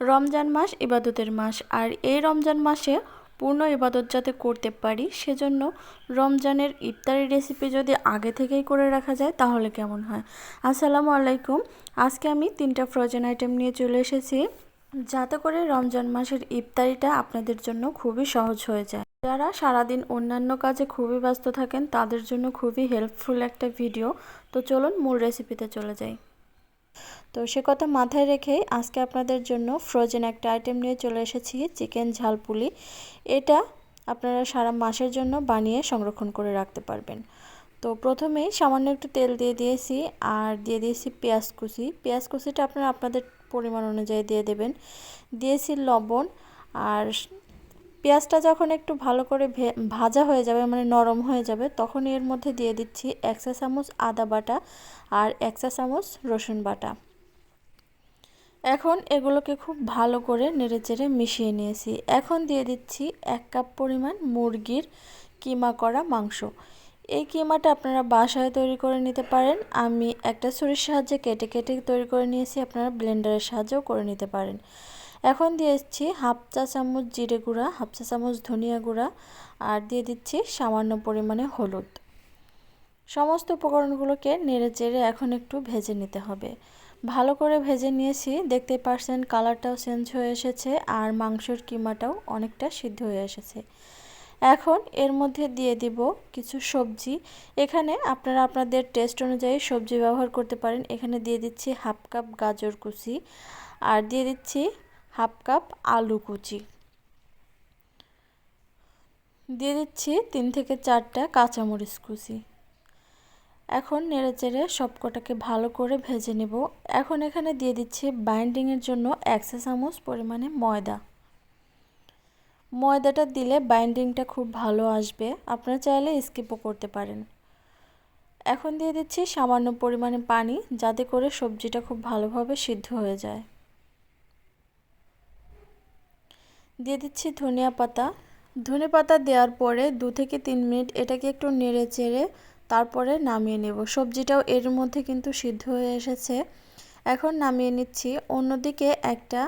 রমজান মাস ইবাদতের মাস। আর এই রমজান মাসে পূর্ণ ইবাদত যাতে করতে পারি, সেজন্য রমজানের ইফতারি রেসিপি যদি আগে থেকেই করে রাখা যায়, তাহলে কেমন হয়? আসসালামু আলাইকুম। আজকে আমি তিনটা ফ্রোজেন আইটেম নিয়ে চলে এসেছি। যাতে করে রমজান মাসের ইফতারিটা আপনাদের জন্য খুবই সহজ হয়ে যায়। যারা সারাদিন অন্যান্য কাজে খুবই ব্যস্ত থাকেন, তাদের জন্য খুবই হেল্পফুল একটা ভিডিও তো চলুন মূল রেসিপিতে চলে যাই। তো সে কথা মাথায় রেখেই আজকে আপনাদের জন্য ফ্রোজেন একটা আইটেম নিয়ে চলে এসেছি চিকেন ঝালপুলি এটা আপনারা সারা মাসের জন্য বানিয়ে সংরক্ষণ করে রাখতে পারবেন। তো প্রথমেই সামান্য একটু তেল দিয়ে দিয়েছি আর দিয়ে দিয়েছি পেঁয়াজ কুচি। পেঁয়াজ কুচিটা আপনারা আপনাদের পরিমাণ অনুযায়ী দিয়ে দেবেন। দিয়েছি লবণ আর পেঁয়াজটা যখন একটু ভালো করে ভাজা হয়ে যাবে মানে নরম হয়ে যাবে তখন এর মধ্যে দিয়ে দিচ্ছি এক চা চামচ আদা বাটা আর এক চা চামচ রসুন বাটা। এখন এগুলোকে খুব ভালো করে নেড়েচেড়ে মিশিয়ে নিয়েছি। এখন দিয়ে দিচ্ছি এক কাপ পরিমাণ মুরগির কিমা করা মাংস। এই কিমাটা আপনারা বাসায় তৈরি করে নিতে পারেন। আমি একটা ছুরির সাহায্যে কেটে কেটে তৈরি করে নিয়েছি, আপনারা ব্লেন্ডারের সাহায্যেও করে নিতে পারেন। এখন দিয়েছি হাফ চা চামচ জিরে গুঁড়া, হাফ চা চামচ ধনিয়া গুঁড়া আর দিয়ে দিচ্ছি সামান্য পরিমাণে হলুদ। সমস্ত উপকরণগুলোকে নেড়ে চেড়ে এখন একটু ভেজে নিতে হবে। ভালো করে ভেজে নিয়েছি, দেখতে পারছেন কালারটাও চেঞ্জ হয়ে এসেছে আর মাংসের কিমাটাও অনেকটা সিদ্ধ হয়ে এসেছে। এখন এর মধ্যে দিয়ে দিব কিছু সবজি। এখানে আপনারা আপনাদের টেস্ট অনুযায়ী সবজি ব্যবহার করতে পারেন। এখানে দিয়ে দিচ্ছি হাফ কাপ গাজর কুচি আর দিয়ে দিচ্ছি হাফ কাপ আলু কুচি। দিয়ে দিচ্ছি তিন থেকে চারটা কাঁচামরিচ কুচি। এখন নেড়ে চেড়ে সবকটাকে ভালো করে ভেজে নেব। এখন এখানে দিয়ে দিচ্ছি বাইন্ডিংয়ের জন্য একশো চামচ পরিমাণে ময়দা। ময়দাটা দিলে বাইন্ডিংটা খুব ভালো আসবে, আপনারা চাইলে স্কিপও করতে পারেন। এখন দিয়ে দিচ্ছি সামান্য পরিমাণে পানি, যাতে করে সবজিটা খুব ভালোভাবে সিদ্ধ হয়ে যায়। দিয়ে দিচ্ছি ধনিয়া পাতা। ধনে পাতা দেওয়ার পরে দু থেকে তিন মিনিট এটাকে একটু নেড়ে চেড়ে তারপরে নামিয়ে নেব। সবজিটাও এর মধ্যে কিন্তু সিদ্ধ হয়ে এসেছে। এখন নামিয়ে নিচ্ছি। অন্যদিকে একটা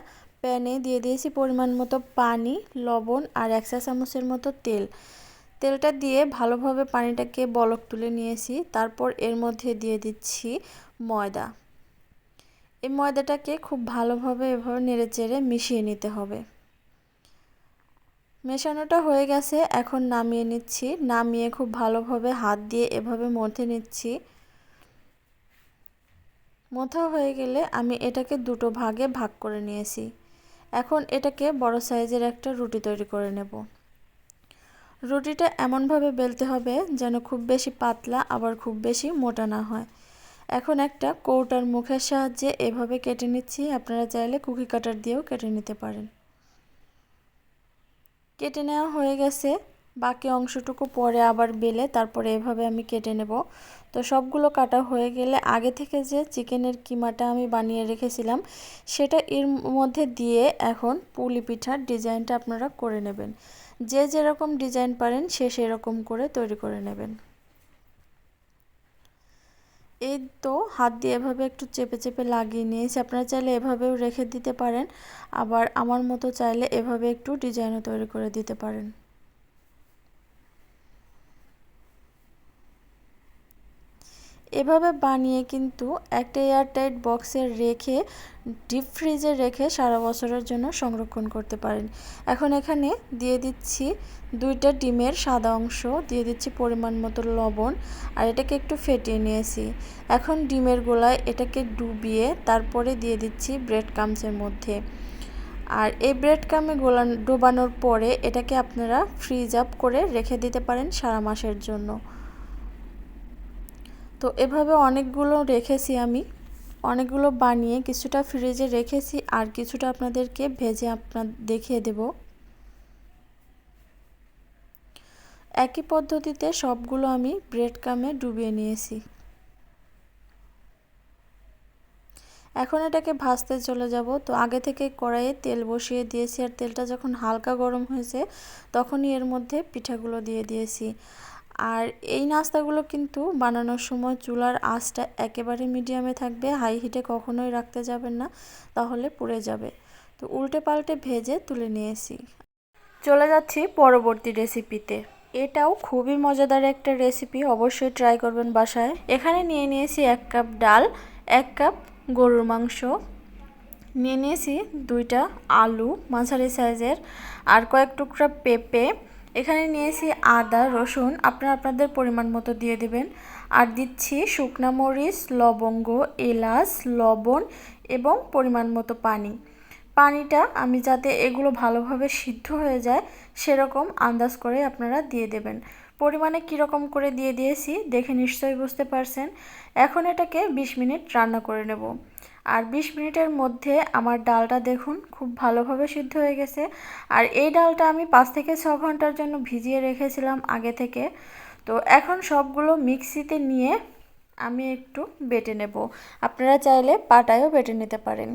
প্যানে দিয়ে দিয়েছি পরিমাণ মতো পানি, লবণ আর এক চা চামচের মতো তেল। তেলটা দিয়ে ভালোভাবে পানিটাকে বলক তুলে নিয়েছি। তারপর এর মধ্যে দিয়ে দিচ্ছি ময়দা। এই ময়দাটাকে খুব ভালোভাবে এভাবে নেড়ে চেড়ে মিশিয়ে নিতে হবে। মেশানোটা হয়ে গেছে, এখন নামিয়ে নিচ্ছি। নামিয়ে খুব ভালোভাবে হাত দিয়ে এভাবে মথে নিচ্ছি। মোথা হয়ে গেলে আমি এটাকে দুটো ভাগে ভাগ করে নিয়েছি। এখন এটাকে বড় সাইজের একটা রুটি তৈরি করে নেব। রুটিটা এমনভাবে বেলতে হবে যেন খুব বেশি পাতলা, আবার খুব বেশি মোটা না হয়। এখন একটা কৌটার মুখের সাহায্যে এভাবে কেটে নিচ্ছি। আপনারা চাইলে কুকি কাটার দিয়েও কেটে নিতে পারেন। কেটে নেওয়া হয়ে গেছে। বাকি অংশটুকু পরে আবার বেলে তারপরে এভাবে আমি কেটে নেব। তো সবগুলো কাটা হয়ে গেলে আগে থেকে যে চিকেনের কিমাটা আমি বানিয়ে রেখেছিলাম, সেটা এর মধ্যে দিয়ে এখন পুলি পিঠার ডিজাইনটা আপনারা করে নেবেন। যে যেরকম ডিজাইন পারেন সে সেরকম করে তৈরি করে নেবেন। এই তো, হাত দিয়ে এভাবে একটু চেপে চেপে লাগিয়ে নিয়েছি। আপনারা চাইলে এভাবেও রেখে দিতে পারেন, আবার আমার মতো চাইলে এভাবে একটু ডিজাইনও তৈরি করে দিতে পারেন। এভাবে বানিয়ে কিন্তু একটা এয়ারটাইট বক্সে রেখে, ডিপ ফ্রিজে রেখে সারা বছরের জন্য সংরক্ষণ করতে পারেন। এখন এখানে দিয়ে দিচ্ছি দুইটা ডিমের সাদা অংশ, দিয়ে দিচ্ছি পরিমাণ মতো লবণ আর এটাকে একটু ফেটিয়ে নিয়েছি। এখন ডিমের গোলায় এটাকে ডুবিয়ে তারপরে দিয়ে দিচ্ছি ব্রেড কামসের মধ্যে। আর এই ব্রেড কামে গোলা, ডোবানোর পরে এটাকে আপনারা ফ্রিজ আপ করে রেখে দিতে পারেন সারা মাসের জন্য। তো এভাবে অনেকগুলো রেখেছি আমি। অনেকগুলো বানিয়ে কিছুটা ফ্রিজে রেখেছি আর কিছুটা আপনাদেরকে ভেজে আপনার দেখিয়ে দেব। একই পদ্ধতিতে সবগুলো আমি ব্রেড কামে ডুবিয়ে নিয়েছি। এখন এটাকে ভাজতে চলে যাব। তো আগে থেকে কড়াইয়ে তেল বসিয়ে দিয়েছি আর তেলটা যখন হালকা গরম হয়েছে তখনই এর মধ্যে পিঠাগুলো দিয়ে দিয়েছি। আর এই নাস্তাগুলো কিন্তু বানানোর সময় চুলার আঁচটা একেবারে মিডিয়ামে থাকবে হাই হিটে কখনোই রাখতে যাবেন না, তাহলে পুড়ে যাবে। তো উল্টে পাল্টে ভেজে তুলে নিয়েছি। চলে যাচ্ছি পরবর্তী রেসিপিতে এটাও খুবই মজাদার একটা রেসিপি অবশ্যই ট্রাই করবেন বাসায়। এখানে নিয়ে নিয়েছি এক কাপ ডাল, এক কাপ গরুর মাংস। নিয়ে নিয়েছি দুইটা আলু মাঝারি সাইজের আর কয়েক টুকরা পেঁপে। এখানে নিয়েছি আদা, রসুন। আপনারা আপনাদের পরিমাণ মতো দিয়ে দেবেন। আর দিচ্ছি শুকনা মরিচ, লবঙ্গ, এলাচ, লবণ এবং পরিমাণ মতো পানি। পানিটা আমি যাতে এগুলো ভালোভাবে সিদ্ধ হয়ে যায়, সেরকম আন্দাজ করে আপনারা দিয়ে দেবেন। পরিমাণে কীরকম করে দিয়ে দিয়েছি, দেখে নিশ্চয়ই বুঝতে পারছেন। এখন এটাকে ২০ মিনিট রান্না করে নেব। আর ২০ মিনিটের মধ্যে আমার ডালটা দেখুন, খুব ভালোভাবে সিদ্ধ হয়ে গেছে। আর এই ডালটা আমি পাঁচ থেকে ছ ঘণ্টার জন্য ভিজিয়ে রেখেছিলাম আগে থেকে। তো এখন সবগুলো মিক্সিতে নিয়ে আমি একটু বেটে নেব। আপনারা চাইলে পাটায়ও বেটে নিতে পারেন।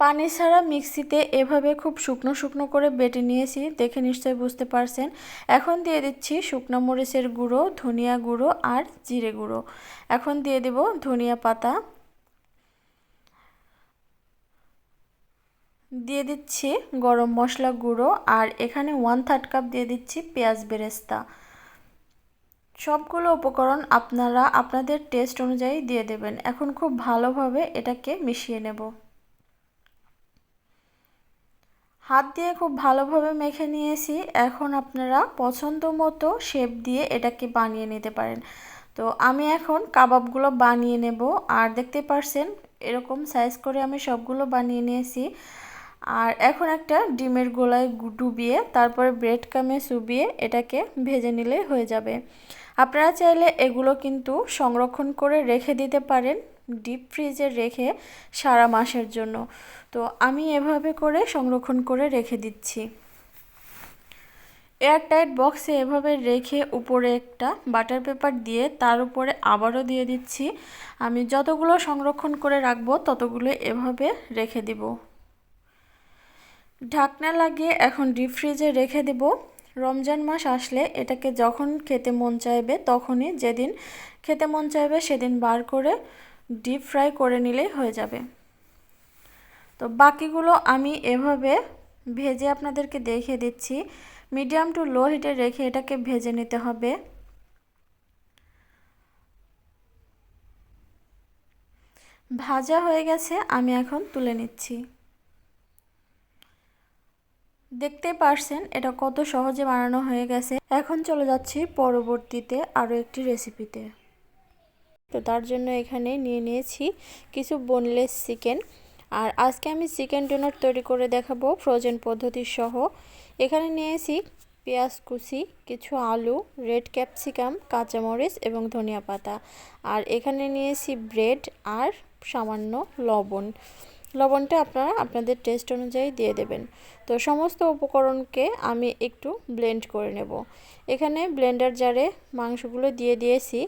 পানি ছাড়া মিক্সিতে এভাবে খুব শুকনো শুকনো করে বেটে নিয়েছি, দেখে নিশ্চয়ই বুঝতে পারছেন। এখন দিয়ে দিচ্ছি শুকনো মরিচের গুঁড়ো, ধনিয়া গুঁড়ো আর জিরে গুঁড়ো। এখন দিয়ে দেব ধনিয়া পাতা। দিয়ে দিচ্ছি গরম মশলা গুঁড়ো আর এখানে ওয়ান থার্ড কাপ দিয়ে দিচ্ছি পেঁয়াজ বেরেস্তা। সবগুলো উপকরণ আপনারা আপনাদের টেস্ট অনুযায়ী দিয়ে দেবেন। এখন খুব ভালোভাবে এটাকে মিশিয়ে নেব। হাত দিয়ে খুব ভালোভাবে মেখে নিয়েছি। এখন আপনারা পছন্দ মতো শেপ দিয়ে এটাকে বানিয়ে নিতে পারেন। তো আমি এখন কাবাবগুলো বানিয়ে নেব। আর দেখতে পারছেন এরকম সাইজ করে আমি সবগুলো বানিয়ে নিয়েছি। আর এখন একটা ডিমের গোলায় ডুবিয়ে, তারপরে ব্রেড কামে চুবিয়ে এটাকে ভেজে নিলে হয়ে যাবে। আপনারা চাইলে এগুলো কিন্তু সংরক্ষণ করে রেখে দিতে পারেন ডিপ ফ্রিজে রেখে সারা মাসের জন্য। তো আমি এভাবে করে সংরক্ষণ করে রেখে দিচ্ছি। এয়ারটাইট বক্সে এভাবে রেখে উপরে একটা বাটার পেপার দিয়ে তার উপরে আবারও দিয়ে দিচ্ছি। আমি যতগুলো সংরক্ষণ করে রাখব, ততগুলো এভাবে রেখে দিব। ঢাকনা লাগিয়ে এখন ডিপ ফ্রিজে রেখে দেব। রমজান মাস আসলে এটাকে যখন খেতে মন চাইবে তখনই, যেদিন খেতে মন চাইবে সেদিন বার করে ডিপ ফ্রাই করে নিলেই হয়ে যাবে। তো বাকিগুলো আমি এভাবে ভেজে আপনাদেরকে দেখিয়ে দিচ্ছি। মিডিয়াম টু লো হিটে রেখে এটাকে ভেজে নিতে হবে। ভাজা হয়ে গেছে, আমি এখন তুলে নিচ্ছি। দেখতে পারছেন এটা কত সহজে বানানো হয়ে গেছে। এখন চলে যাচ্ছি পরবর্তীতে আরও একটি রেসিপিতে। তো তার জন্য এখানে নিয়ে নিয়েছি কিছু বোনলেস চিকেন আর আজকে আমি চিকেন ডোনার তৈরি করে দেখাবো ফ্রোজেন পদ্ধতি সহ। এখানে নিয়েছি পেঁয়াজ কুচি, কিছু আলু রেড ক্যাপসিকাম কাঁচামরিচ এবং ধনিয়া পাতা। আর এখানে নিয়েছি ব্রেড আর সামান্য লবণ। লবণটা আপনারা আপনাদের টেস্ট অনুযায়ী দিয়ে দেবেন। তো সমস্ত উপকরণকে আমি একটু ব্লেন্ড করে নেব। এখানে ব্লেন্ডার জারে মাংসগুলো দিয়ে দিয়েছি।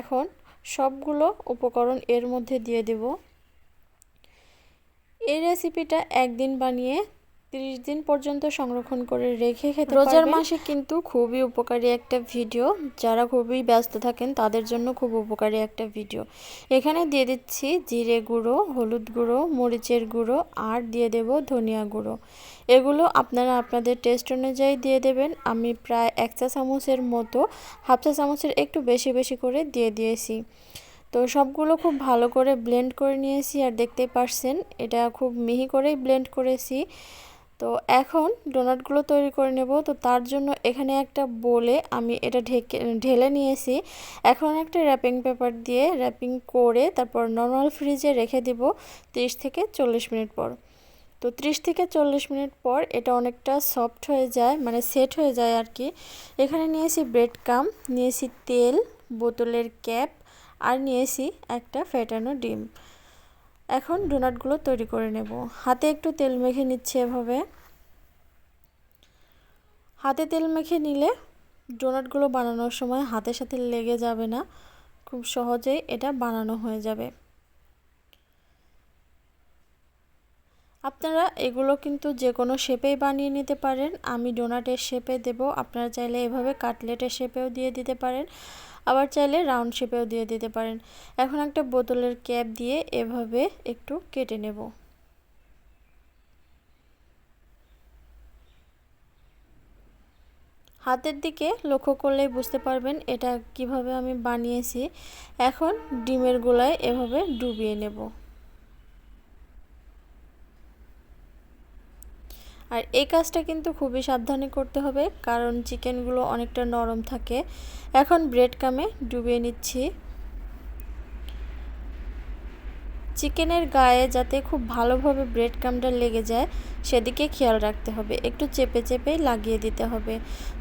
এখন সবগুলো উপকরণ এর মধ্যে দিয়ে দেব। এই রেসিপিটা একদিন বানিয়ে তিরিশ দিন পর্যন্ত সংরক্ষণ করে রেখে খেতে রোজার মাসে কিন্তু খুবই উপকারী একটা ভিডিও। যারা খুবই ব্যস্ত থাকেন তাদের জন্য খুব উপকারী একটা ভিডিও। এখানে দিয়ে দিচ্ছি জিরে গুঁড়ো হলুদ গুঁড়ো মরিচের গুঁড়ো আর দিয়ে দেব ধনিয়া গুঁড়ো। এগুলো আপনারা আপনাদের টেস্ট অনুযায়ী দিয়ে দেবেন। আমি প্রায় এক চা চামচের মতো হাফ চা চামচের একটু বেশি বেশি করে দিয়ে দিয়েছি। তো সবগুলো খুব ভালো করে ব্লেন্ড করে নিয়েছি। আর দেখতেই পারছেন এটা খুব মিহি করেই ব্লেন্ড করেছি। তো এখন ডোনাটগুলো তৈরি করে নেব। তো তার জন্য এখানে একটা বলে আমি এটা ঢেকে, ঢেলে নিয়েছি। এখন একটা র্যাপিং পেপার দিয়ে র্যাপিং করে তারপর নর্মাল ফ্রিজে রেখে দিব 30 থেকে চল্লিশ মিনিট পর। তো 30 থেকে চল্লিশ মিনিট পর এটা অনেকটা সফট হয়ে যায় মানে সেট হয়ে যায় আর কি। এখানে নিয়েছি ব্রেড কাম নিয়েছি তেল, বোতলের ক্যাপ আর নিয়েছি একটা ফেটানো ডিম। এখন ডোনাটগুলো তৈরি করে নেব। হাতে একটু তেল মেখে নিচ্ছে এভাবে। হাতে তেল মেখে নিলে ডোনাটগুলো বানানোর সময় হাতের সাথে লেগে যাবে না। খুব সহজেই এটা বানানো হয়ে যাবে। আপনারা এগুলো কিন্তু যে কোনো শেপেই বানিয়ে নিতে পারেন। আমি ডোনাটের শেপে দেব। আপনারা চাইলে এভাবে কাটলেটের শেপেও দিয়ে দিতে পারেন। আবার চাইলে রাউন্ড শেপেও দিয়ে দিতে পারেন। এখন একটা বোতলের ক্যাপ দিয়ে এভাবে একটু কেটে নেব। হাতের দিকে লক্ষ্য করলেই বুঝতে পারবেন এটা কীভাবে আমি বানিয়েছি। এখন ডিমের গোলায় এভাবে ডুবিয়ে নেব। আর এই কাজটা কিন্তু খুবই সাবধানে করতে হবে, কারণ চিকেনগুলো অনেকটা নরম থাকে। এখন ব্রেড কামে ডুবিয়ে নিচ্ছি। চিকেনের গায়ে যাতে খুব ভালোভাবে ব্রেড কামটা লেগে যায়, সেদিকে খেয়াল রাখতে হবে। একটু চেপে চেপে লাগিয়ে দিতে হবে।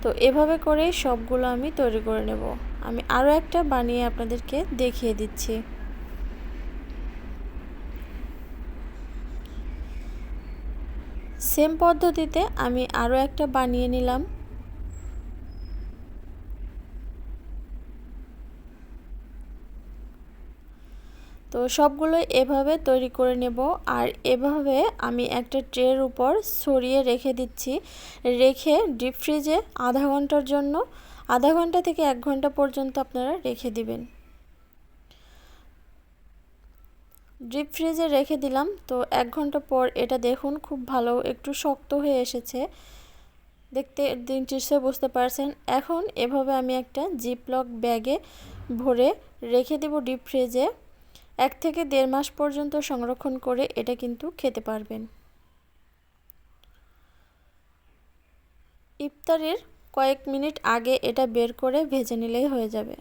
তো এভাবে করেই সবগুলো আমি তৈরি করে নেব। আমি আরও একটা বানিয়ে আপনাদেরকে দেখিয়ে দিচ্ছি। সেম পদ্ধতিতে আমি আরও একটা বানিয়ে নিলাম। তো সবগুলো এভাবে তৈরি করে নেব আর এভাবে আমি একটা ট্রের উপর ছড়িয়ে রেখে দিচ্ছি। রেখে ডিপ ফ্রিজে আধা ঘণ্টার জন্য, আধা ঘণ্টা থেকে এক ঘণ্টা পর্যন্ত আপনারা রেখে দিবেন। ডিপ ফ্রিজে রেখে দিলাম। তো এক ঘণ্টা পর এটা দেখুন খুব ভালো একটু শক্ত হয়ে এসেছে। দেখতে দিন নিশ্চয় বুঝতে পারছেন। এখন এভাবে আমি একটা জিপলক ব্যাগে ভরে রেখে দেব ডিপ ফ্রিজে। এক থেকে দেড় মাস পর্যন্ত সংরক্ষণ করে এটা কিন্তু খেতে পারবেন। ইফতারের কয়েক মিনিট আগে এটা বের করে ভেজে নিলেই হয়ে যাবে।